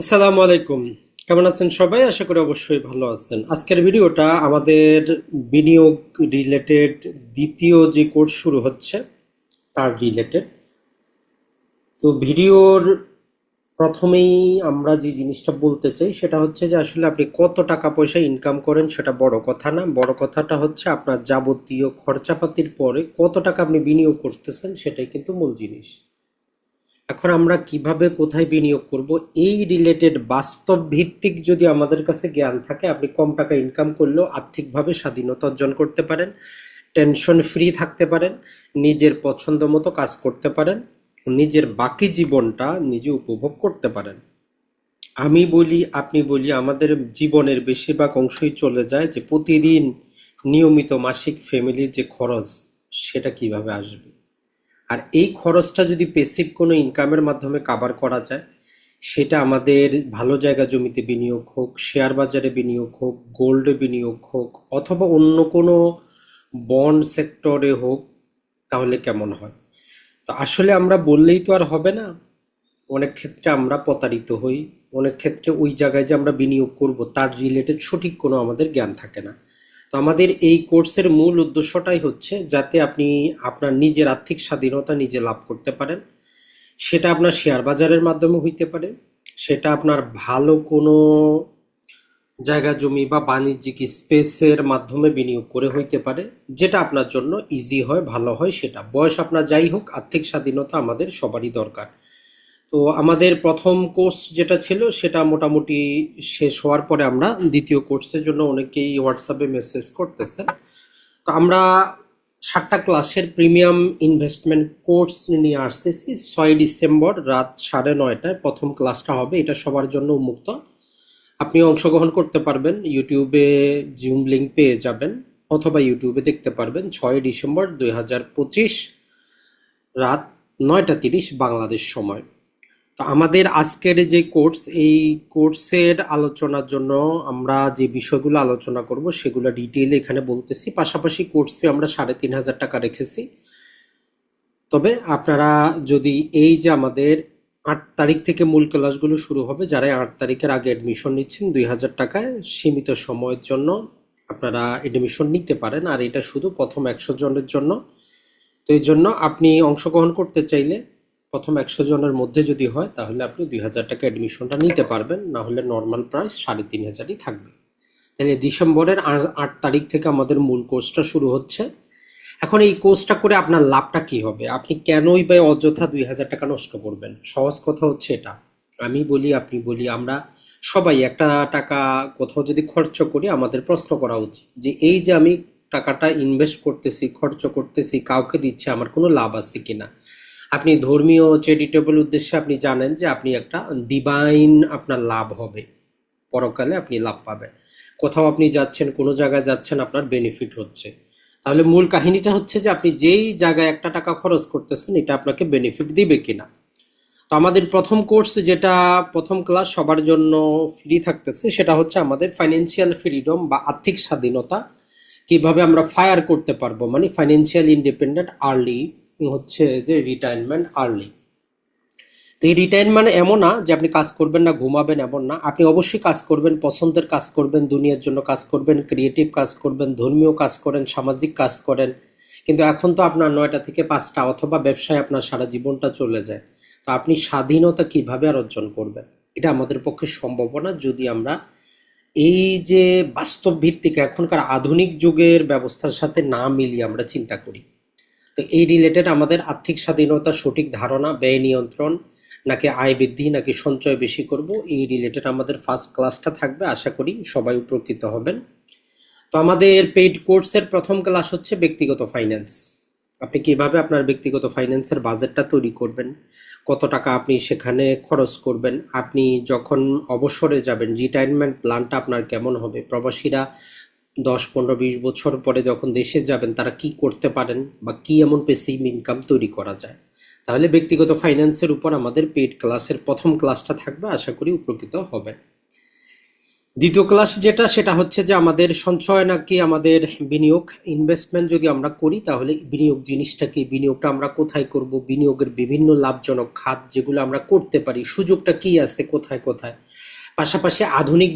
আসসালামু আলাইকুম। কেমন আছেন সবাই? আশা করি অবশ্যই ভালো আছেন। আজকের ভিডিওটা আমাদের বিনিয়োগ রিলেটেড দ্বিতীয় যে কোর্স শুরু হচ্ছে, তার রিলেটেড তো ভিডিওর প্রথমেই আমরা যে জিনিসটা বলতে চাই, সেটা হচ্ছে যে আসলে আপনি কত টাকা পয়সা ইনকাম করেন সেটা বড় কথা না। বড় কথাটা হচ্ছে আপনার যাবতীয় খরচাপাতির পরে কত টাকা আপনি বিনিয়োগ করতেছেন, সেটাই কিন্তু মূল জিনিস। এখন আমরা কীভাবে কোথায় বিনিয়োগ করব, এই রিলেটেড বাস্তব ভিত্তিক যদি আমাদের কাছে জ্ঞান থাকে, আপনি কম টাকা ইনকাম করলেও আর্থিকভাবে স্বাধীনতা অর্জন করতে পারেন টেনশন ফ্রি থাকতে পারেন, নিজের পছন্দ মতো কাজ করতে পারেন, নিজের বাকি জীবনটা নিজে উপভোগ করতে পারেন। আমি বলি, আপনি বলি, আমাদের জীবনের বেশিরভাগ অংশই চলে যায় যে প্রতিদিন নিয়মিত মাসিক ফ্যামিলির যে খরচ, সেটা কীভাবে আসবে? আর এই খরচটা যদি পেসিভ কোনো ইনকামের মাধ্যমে কাভার করা যায়, সেটা আমাদের ভালো জায়গা জমিতে বিনিয়োগ হোক শেয়ার বাজারে বিনিয়োগ হোক গোল্ডে বিনিয়োগ হোক, অথবা অন্য কোনো বন্ড সেক্টরে হোক, তাহলে কেমন হয়? তো আসলে আমরা বললেই তো আর হবে না। অনেক ক্ষেত্রে আমরা প্রতারিত হই, অনেক ক্ষেত্রে ওই জায়গায় যে আমরা বিনিয়োগ করব, তার রিলেটেড সঠিক কোনো আমাদের জ্ঞান থাকে না। তো আমাদের এই কোর্সের মূল উদ্দেশ্যটাই হচ্ছে যাতে আপনি আপনার নিজের আর্থিক স্বাধীনতা নিজে লাভ করতে পারেন। সেটা আপনার শেয়ার বাজারের মাধ্যমে হইতে পারে, সেটা আপনার ভালো কোনো জায়গা, জমি বা বাণিজ্যিক স্পেসের মাধ্যমে বিনিয়োগ করে হইতে পারে, যেটা আপনার জন্য ইজি হয়, ভালো হয় সেটা। বয়স আপনার যাই হোক, আর্থিক স্বাধীনতা আমাদের সবারই দরকার। তো আমাদের প্রথম কোর্স যেটা ছিল, সেটা মোটামুটি শেষ হওয়ার পরে আমরা দ্বিতীয় কোর্সের জন্য অনেকেই হোয়াটসঅ্যাপে মেসেজ করতেছেন। তো আমরা সাতটা ক্লাসের প্রিমিয়াম ইনভেস্টমেন্ট কোর্স নিয়ে আসতেছি। ছয় ডিসেম্বর রাত সাড়ে নয়টায় প্রথম ক্লাসটা হবে, এটা সবার জন্য উন্মুক্ত। আপনি অংশগ্রহণ করতে পারবেন, ইউটিউবে জুম লিঙ্ক পেয়ে যাবেন, অথবা ইউটিউবে দেখতে পারবেন। ছয় ডিসেম্বর দুই হাজার পঁচিশ রাত নয়টা তিরিশ বাংলাদেশ সময়। তো আমাদের আজকের যে কোর্স, এই কোর্সের আলোচনার জন্য আমরা যে বিষয়গুলো আলোচনা করব সেগুলো ডিটেইলে এখানে বলতেছি। পাশাপাশি কোর্স ফি আমরা সাড়ে তিন হাজার টাকা রেখেছি। তবে আপনারা যদি এই যে আমাদের আট তারিখ থেকে মূল ক্লাসগুলো শুরু হবে, যারা আট তারিখের আগে অ্যাডমিশন নিচ্ছেন, দুই হাজার টাকায় সীমিত সময়ের জন্য আপনারা অ্যাডমিশন নিতে পারেন। আর এটা শুধু প্রথম একশো জনের জন্য। তো এই জন্য আপনি অংশগ্রহণ করতে চাইলে প্রথম একশো জনের মধ্যে যদি হয়, তাহলে আপনি দুই হাজার টাকা অ্যাডমিশনটা নিতে পারবেন। না হলে নর্মাল প্রাইস সাড়ে তিন হাজারই থাকবে। তাহলে ডিসেম্বরের আট তারিখ থেকে আমাদের মূল কোর্সটা শুরু হচ্ছে। এখন এই কোর্সটা করে আপনার লাভটা কি হবে? আপনি কেনই বা অযথা দুই হাজার টাকা নষ্ট করবেন? সহজ কথা হচ্ছে এটা। আমি বলি, আপনি বলি, আমরা সবাই একটা টাকা কোথাও যদি খরচ করি, আমাদের প্রশ্ন করা উচিত যে এই যে আমি টাকাটা ইনভেস্ট করতেছি, খরচ করতেছি, কাউকে দিচ্ছে, আমার কোনো লাভ আছে কিনা? আপনি ধর্মীয় চ্যারিটেবল উদ্দেশ্যে আপনি জানেন যে আপনি একটা ডিভাইন আপনার লাভ হবে। পরকালে আপনি লাভ পাবেন। কোথাও আপনি যাচ্ছেন, কোনো জায়গায় যাচ্ছেন, আপনার বেনিফিট হচ্ছে। তাহলে মূল কাহিনীটা হচ্ছে যে আপনি যেই জায়গায় একটা টাকা খরচ করতেছেন, এটা আপনাকে বেনিফিট দিবে কিনা। তো আমাদের প্রথম কোর্স যেটা, প্রথম ক্লাস সবার জন্য ফ্রি থাকতেছে, সেটা হচ্ছে আমাদের ফাইন্যান্সিয়াল ফ্রিডম বা আর্থিক স্বাধীনতা। কীভাবে আমরা ফায়ার করতে পারব? মানে ফাইন্যান্সিয়াল ইন্ডিপেন্ডেন্ট আর্লি হচ্ছে যে রিটায়ারমেন্ট আর্লি তো এই রিটায়ারমেন্ট এমন না যে আপনি কাজ করবেন না, ঘুমাবেন এমন না। আপনি অবশ্যই কাজ করবেন, পছন্দের কাজ করবেন, দুনিয়ার জন্য কাজ করবেন ক্রিয়েটিভ কাজ করবেন, ধর্মীয় কাজ করেন, সামাজিক কাজ করেন। কিন্তু এখন তো আপনার নয়টা থেকে পাঁচটা অথবা ব্যবসায় আপনার সারা জীবনটা চলে যায়। তো আপনি স্বাধীনতা কীভাবে আর অর্জন করবেন? এটা আমাদের পক্ষে সম্ভব না। যদি আমরা এই যে বাস্তব ভিত্তিক এখনকার আধুনিক যুগের ব্যবস্থার সাথে না মিলিয়ে আমরা চিন্তা করি। তো এই রিলেটেড আমাদের আর্থিক স্বাধীনতার সঠিক ধারণা, ব্যয় নিয়ন্ত্রণ, নাকি আয় বৃদ্ধি, নাকি সঞ্চয় বেশি করব, এই রিলেটেড আমাদের ফার্স্ট ক্লাসটা থাকবে, আশা করি সবাই উপকৃত হবেন। তো আমাদের পেইড কোর্সের প্রথম ক্লাস হচ্ছে ব্যক্তিগত ফাইন্যান্স আপনি কীভাবে আপনার ব্যক্তিগত ফাইন্যান্সের বাজেটটা তৈরি করবেন, কত টাকা আপনি সেখানে খরচ করবেন, আপনি যখন অবসরে যাবেন রিটায়ারমেন্ট প্ল্যানটা আপনার কেমন হবে, প্রবাসীরা দশ, পনেরো, বিশ বছর পরে যখন দেশে যাবেন, তারা কি করতে পারেন বা কি এমন পেসিভ ইনকাম তৈরি করা যায়? তাহলে ব্যক্তিগত ফাইন্যান্সের উপর আমাদের পেড ক্লাসের প্রথম ক্লাসটা থাকবে, আশা করি উপকৃত হবেন। দ্বিতীয় ক্লাস যেটা, সেটা হচ্ছে যে আমাদের সঞ্চয় নাকি আমাদের বিনিয়োগ ইনভেস্টমেন্ট যদি আমরা করি, তাহলে বিনিয়োগ জিনিসটা কি বিনিয়োগটা আমরা কোথায় করব? বিনিয়োগের বিভিন্ন লাভজনক খাত যেগুলো আমরা করতে পারি, সুযোগটা কি আছে, কোথায় কোথায়? পাশাপাশি আধুনিক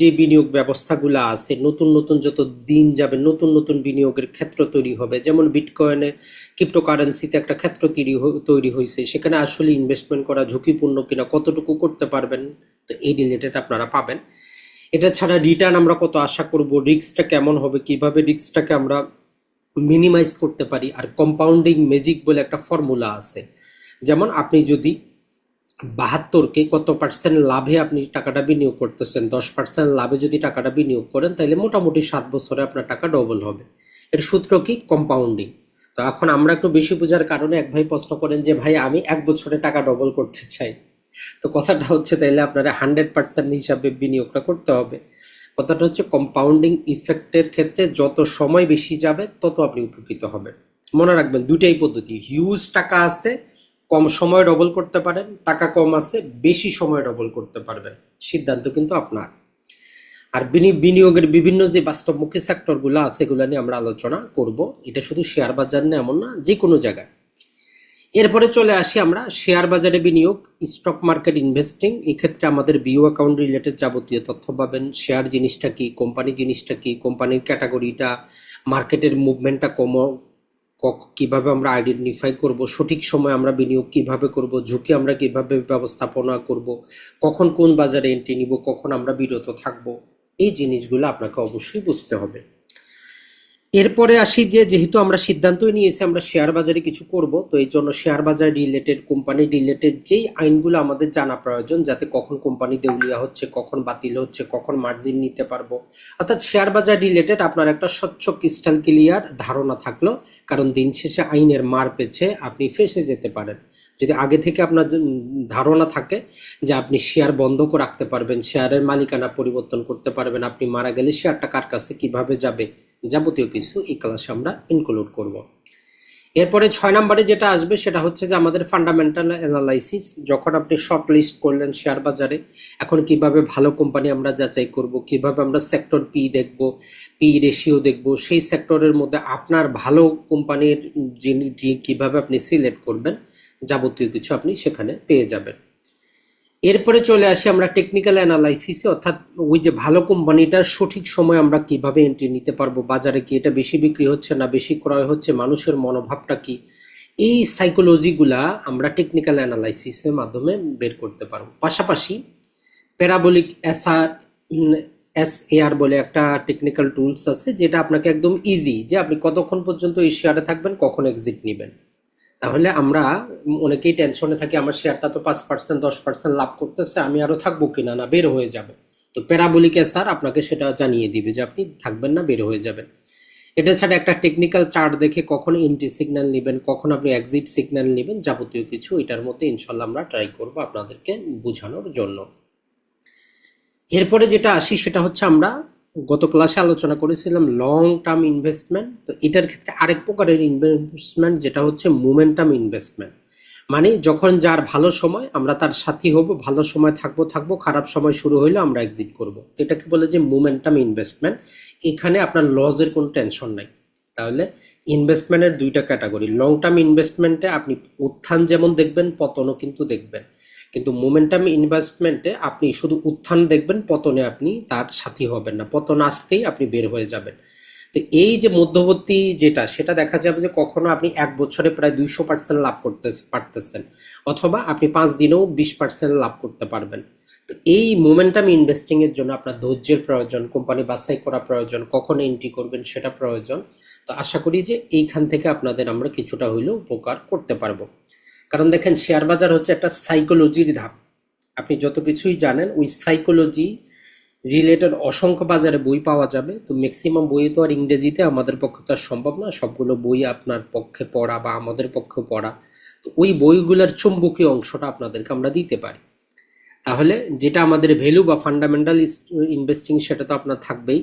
যে বিনিয়োগ ব্যবস্থাগুলো আছে, নতুন নতুন যত দিন যাবে, নতুন নতুন বিনিয়োগের ক্ষেত্র তৈরি হবে। যেমন বিটকয়েনে ক্রিপ্টোকারেন্সিতে একটা ক্ষেত্র তৈরি তৈরি হয়েছে সেখানে আসলে ইনভেস্টমেন্ট করা ঝুঁকিপূর্ণ কিনা, কতটুকু করতে পারবেন, তো এই রিলেটেড আপনারা পাবেন। এটা ছাড়া রিটার্ন আমরা কত আশা করব রিস্কটা কেমন হবে, কীভাবে রিস্কটাকে আমরা মিনিমাইজ করতে পারি, আর কম্পাউন্ডিং ম্যাজিক বলে একটা ফর্মুলা আছে। যেমন আপনি যদি বাহাত্তরকে কত পার্সেন্ট লাভে আপনি টাকাটা বিনিয়োগ করতেছেন? দশ পার্সেন্ট লাভে যদি টাকাটা বিনিয়োগ করেন তাহলে মোটামুটি সাত বছরে আপনার টাকা ডবল হবে। এর সূত্র কি? কম্পাউন্ডিং তো এখন আমরা একটু বেশি বোঝার কারণে এক ভাই প্রশ্ন করেন যে, ভাই, আমি এক বছরে টাকা ডবল করতে চাই? তো কথাটা হচ্ছে, তাইলে আপনারা হান্ড্রেড পার্সেন্ট হিসাবে বিনিয়োগটা করতে হবে। কথাটা হচ্ছে কম্পাউন্ডিং ইফেক্টের ক্ষেত্রে যত সময় বেশি যাবে, তত আপনি উপকৃত হবেন। মনে রাখবেন, দুইটাই পদ্ধতি। হিউজ টাকা আছে কম সময় ডবল করতে পারেন, টাকা কম আছে, বেশি সময় ডবল করতে পারবেন। সিদ্ধান্ত কিন্তু আপনার। আর বিনিয়োগের বিভিন্ন যে বাস্তবমুখী সেক্টরগুলো আছে, এগুলো নিয়ে আমরা আলোচনা করব। এটা শুধু শেয়ার বাজার নিয়ে এমন না যে কোনো জায়গায়। এরপরে চলে আসি আমরা শেয়ার বাজারে বিনিয়োগ স্টক মার্কেট ইনভেস্টিং এই ক্ষেত্রে আমাদের বিও অ্যাকাউন্ট রিলেটেড যাবতীয় তথ্য পাবেন। শেয়ার জিনিসটা কি কোম্পানি জিনিসটা কি কোম্পানির ক্যাটাগরিটা মার্কেটের মুভমেন্টটা কম কীভাবে আমরা আইডেন্টিফাই করব, সঠিক সময় আমরা বিনিয়োগ কীভাবে করব, ঝুঁকি আমরা কীভাবে ব্যবস্থাপনা করব, কখন কোন বাজারে এন্ট্রি নিব, কখন আমরা বিরত থাকব, এই জিনিসগুলো আপনাকে অবশ্যই বুঝতে হবে। এরপরে আসি যে, যেহেতু আমরা সিদ্ধান্তই নিয়েছি আমরা শেয়ার বাজারে কিছু করব, তো এই জন্য শেয়ার বাজার রিলেটেড কোম্পানি রিলেটেড যেই আইনগুলো আমাদের জানা প্রয়োজন, যাতে কখন কোম্পানি দেউলিয়া হচ্ছে, কখন বাতিল হচ্ছে, কখন মার্জিন নিতে পারব। অর্থাৎ শেয়ার বাজার রিলেটেড আপনার একটা স্বচ্ছ ক্রিস্টাল ক্লিয়ার ধারণা থাকল, কারণ দিন শেষে আইনের মার পেছে আপনি ফেসে যেতে পারেন। যদি আগে থেকে আপনার ধারণা থাকে যে আপনি শেয়ার বন্ধ করে রাখতে পারবেন শেয়ারের মালিকানা পরিবর্তন করতে পারবেন, আপনি মারা গেলে শেয়ারটা কার কাছে, কীভাবে যাবে? যাবতীয় কিছু এই ক্লাসে আমরা ইনক্লুড করব। এরপরে ছয় নম্বরে যেটা আসবে সেটা হচ্ছে যে আমাদের ফান্ডামেন্টাল অ্যানালাইসিস যখন আপনি শর্ট লিস্ট করলেন শেয়ার বাজারে, এখন কীভাবে ভালো কোম্পানি আমরা যাচাই করব, কীভাবে আমরা সেক্টর পি দেখব পি রেশিও দেখব, সেই সেক্টরের মধ্যে আপনার ভালো কোম্পানির যিনি কীভাবে আপনি সিলেক্ট করবেন, যাবতীয় কিছু আপনি সেখানে পেয়ে যাবেন। এরপরে চলে আসি আমরা টেকনিক্যাল অ্যানালাইসিসে অর্থাৎ ওই যে ভালো কোম্পানিটার সঠিক সময় আমরা কীভাবে এন্ট্রি নিতে পারব, বাজারে কি এটা বেশি বিক্রি হচ্ছে না বেশি ক্রয় হচ্ছে, মানুষের মনোভাবটা কি, এই সাইকোলজিগুলা আমরা টেকনিক্যাল অ্যানালাইসিসের মাধ্যমে বের করতে পারব। পাশাপাশি প্যারাবলিক এসআর এস এআর বলে একটা টেকনিক্যাল টুলস আছে, যেটা আপনাকে একদম ইজি যে আপনি কতক্ষণ পর্যন্ত এই শেয়ারে থাকবেন, কখন এক্সিট নেবেন। তাহলে আমরা অনেকেই টেনশনে থাকি, আমার শেয়ারটা তো পাঁচ পার্সেন্ট দশ পার্সেন্ট লাভ করতেছে, আমি আরও থাকব কিনা না, বের হয়ে যাব। তো প্যারাবলিক স্যার আপনাকে সেটা জানিয়ে দিবে যে আপনি থাকবেন না, বের হয়ে যাবেন। এটা ছাড়া একটা টেকনিক্যাল চার্ট দেখে কখন এন্ট্রি সিগন্যাল নেবেন, কখন আপনি এক্সিট সিগন্যাল নেবেন, যাবতীয় কিছু এটার মধ্যে ইনশাল্লাহ আমরা ট্রাই করব আপনাদেরকে বোঝানোর জন্য। এরপরে যেটা আসি সেটা হচ্ছে আমরা গত ক্লাসে আলোচনা করেছিলাম লং টার্ম ইনভেস্টমেন্ট তো এটার ক্ষেত্রে আরেক প্রকারের ইনভেস্টমেন্ট যেটা হচ্ছে মোমেন্টাম ইনভেস্টমেন্ট মানে যখন যার ভালো সময়, আমরা তার সাথী হব, ভালো সময় থাকব থাকব, খারাপ সময় শুরু হইলে, আমরা এক্সিট করব। তো এটাকে বলে যে মোমেন্টাম ইনভেস্টমেন্ট এখানে আপনার লসের কোনো টেনশন নাই। তাহলে ইনভেস্টমেন্টের দুইটা ক্যাটাগরি লং টার্ম ইনভেস্টমেন্টে আপনি উত্থান যেমন দেখবেন, পতনও কিন্তু দেখবেন। কিন্তু মোমেন্টাম ইনভেস্টমেন্টে আপনি শুধু উত্থান দেখবেন, পতনে আপনি তার সাথী হবেন না। পতন আসতেই আপনি বের হয়ে যাবেন। তো এই যে মধ্যবর্তী যেটা, সেটা দেখা যাবে যে কখনো আপনি এক বছরে প্রায় দুইশো পার্সেন্ট লাভ করতে পারতেছেন, অথবা আপনি পাঁচ দিনেও বিশ পার্সেন্ট লাভ করতে পারবেন। তো এই মোমেন্টাম ইনভেস্টিং এর জন্য আপনার ধৈর্যের প্রয়োজন কোম্পানি বাছাই করা প্রয়োজন, কখন এন্ট্রি করবেন সেটা প্রয়োজন। তো আশা করি যে এইখান থেকে আপনাদের আমরা কিছুটা হইলেও উপকার করতে পারব। কারণ দেখেন শেয়ার বাজার হচ্ছে একটা সাইকোলজির ধাপ। আপনি যত কিছুই জানেন, ওই সাইকোলজি রিলেটেড অসংখ্য বাজারে বই পাওয়া যাবে। তো ম্যাক্সিমাম বই তো আর ইংরেজিতে আমাদের পক্ষে তো আর সম্ভব না। সবগুলো বই আপনার পক্ষে পড়া বা আমাদের পক্ষে পড়া। তো ওই বইগুলোর চুম্বকীয় অংশটা আপনাদেরকে আমরা দিতে পারি। তাহলে যেটা আমাদের ভ্যালু বা ফান্ডামেন্টাল ইনভেস্টিং সেটা তো আপনার থাকবেই।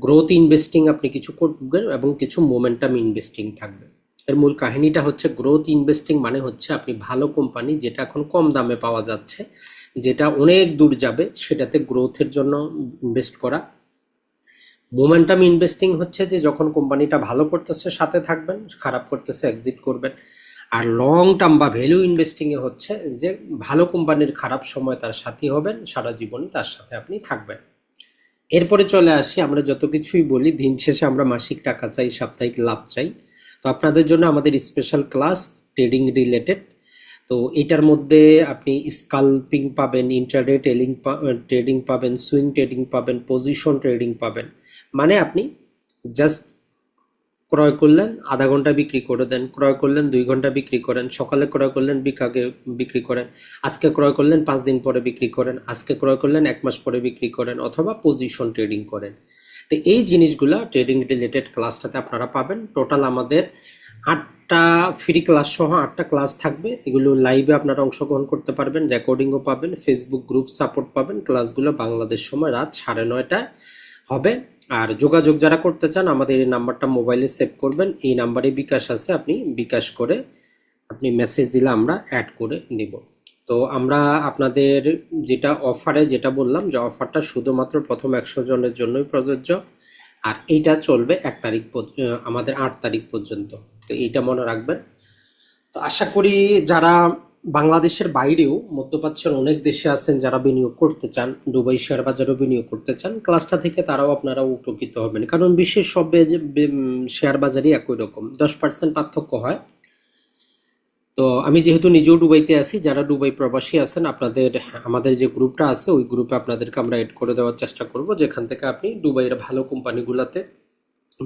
গ্রোথ ইনভেস্টিং আপনি কিছু করবেন এবং কিছু মোমেন্টাম ইনভেস্টিং থাকবে। এর মূল কাহিনীটা হচ্ছে গ্রোথ ইনভেস্টিং মানে হচ্ছে আপনি ভালো কোম্পানি যেটা এখন কম দামে পাওয়া যাচ্ছে, যেটা অনেক দূর যাবে সেটাতে গ্রোথের জন্য ইনভেস্ট করা। মোমেন্টাম ইনভেস্টিং হচ্ছে যে যখন কোম্পানিটা ভালো করতেছে সাথে থাকবেন, খারাপ করতেছে এক্সিট করবেন। আর লং টার্ম বা ভ্যালু ইনভেস্টিংয়ে হচ্ছে যে ভালো কোম্পানির খারাপ সময় তার সাথী হবেন, সারা জীবনই তার সাথে আপনি থাকবেন। এরপরে চলে আসি, আমরা যত কিছুই বলি, দিন শেষে আমরা মাসিক টাকা চাই, সাপ্তাহিক লাভ চাই। তো আপনাদের জন্য আমাদের স্পেশাল ক্লাস ট্রেডিং রিলেটেড তো এটার মধ্যে আপনি স্কাল্পিং পাবেন ইন্টারডে টেলিং ট্রেডিং পাবেন সুইং ট্রেডিং পাবেন পজিশন ট্রেডিং পাবেন। মানে আপনি জাস্ট ক্রয় করলেন, আধা ঘণ্টা বিক্রি করে দেন, ক্রয় করলেন, দুই ঘণ্টা বিক্রি করেন, সকালে ক্রয় করলেন বিকাগে বিক্রি করেন, আজকে ক্রয় করলেন, পাঁচ দিন পরে বিক্রি করেন, আজকে ক্রয় করলেন, এক মাস পরে বিক্রি করেন, অথবা পজিশন ট্রেডিং করেন। তো এই জিনিসগুলো ট্রেডিং রিলেটেড ক্লাসটাতে আপনারা পাবেন। টোটাল আমাদের আটটা ফ্রি ক্লাস সহ আটটা ক্লাস থাকবে। এগুলো লাইভে আপনারা অংশগ্রহণ করতে পারবেন রেকর্ডিংও পাবেন ফেসবুক গ্রুপ সাপোর্ট পাবেন। ক্লাসগুলো বাংলাদেশ সময় রাত সাড়ে নয়টায় হবে। আর যোগাযোগ যারা করতে চান, আমাদের এই নাম্বারটা মোবাইলে সেভ করবেন। এই নাম্বারে বিকাশ আছে, আপনি বিকাশ করে আপনি মেসেজ দিলে আমরা অ্যাড করে নিব। তো আমরা আপনাদের যেটা অফারে যেটা বললাম যে অফারটা শুধুমাত্র প্রথম একশো জনের জন্যই প্রযোজ্য। আর এইটা চলবে এক তারিখ আমাদের আট তারিখ পর্যন্ত। তো এইটা মনে রাখবেন। তো আশা করি যারা বাংলাদেশের বাইরেও মধ্যপ্রাচ্যের অনেক দেশে আছেন, যারা বিনিয়োগ করতে চান, দুবাই শেয়ার বাজারেও বিনিয়োগ করতে চান ক্লাসটা থেকে তারাও আপনারা উপকৃত হবেন। কারণ বিশ্বের সব শেয়ার বাজারই একই রকম। দশ পার্সেন্ট পার্থক্য হয়। তো আমি যেহেতু নিজেও দুবাইতে আছি, যারা দুবাই প্রবাসী আছেন, আপনাদের, আমাদের যে গ্রুপটা আছে, ওই গ্রুপে আপনাদেরকে আমরা এড করে দেওয়ার চেষ্টা করব, যেখান থেকে আপনি ডুবাইয়ের ভালো কোম্পানিগুলোতে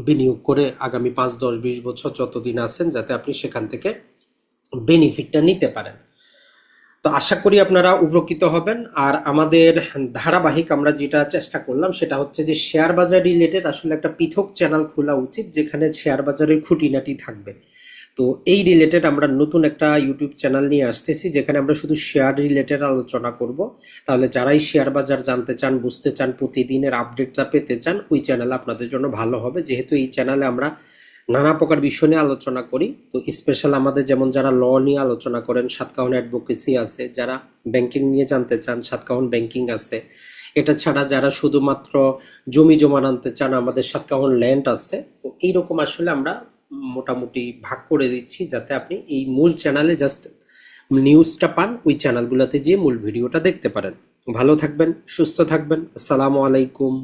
বিনিয়োগ করে আগামী পাঁচ, দশ, বিশ বছর যতদিন আছেন, যাতে আপনি সেখান থেকে বেনিফিটটা নিতে পারেন। তো আশা করি আপনারা উপকৃত হবেন। আর আমাদের ধারাবাহিক আমরা যেটা চেষ্টা করলাম, সেটা হচ্ছে যে শেয়ার বাজার রিলেটেড আসলে একটা পৃথক চ্যানেল খোলা উচিত, যেখানে শেয়ার বাজারের খুঁটিনাটি থাকবে। তো এই রিলেটেড আমরা নতুন একটা ইউটিউব চ্যানেল নিয়ে আসতেছি, যেখানে আমরা শুধু শেয়ার রিলেটেড আলোচনা করব। তাহলে যারাই শেয়ার বাজার জানতে চান, বুঝতে চান, প্রতিদিনের আপডেটটা পেতে চান, ওই চ্যানেল আপনাদের জন্য ভালো হবে। যেহেতু এই চ্যানেলে আমরা নানা প্রকার বিষয় নিয়ে আলোচনা করি, তো স্পেশাল আমাদের যেমন যারা ল নিয়ে আলোচনা করেন, সাতকাহন অ্যাডভোকেসি আছে, যারা ব্যাংকিং নিয়ে জানতে চান, সাতকাহন ব্যাংকিং আছে। এটা ছাড়া যারা শুধুমাত্র জমি জমা আনতে চান, আমাদের সাতকাহন ল্যান্ড আছে। তো এইরকম আসলে আমরা মোটামুটি ভাগ করে দিচ্ছি যাতে আপনি এই মূল চ্যানেলে জাস্ট নিউজটা পান, ওই চ্যানেলগুলোতে যেয়ে মূল ভিডিওটা দেখতে পারেন। ভালো থাকবেন, সুস্থ থাকবেন। আসসালামু আলাইকুম।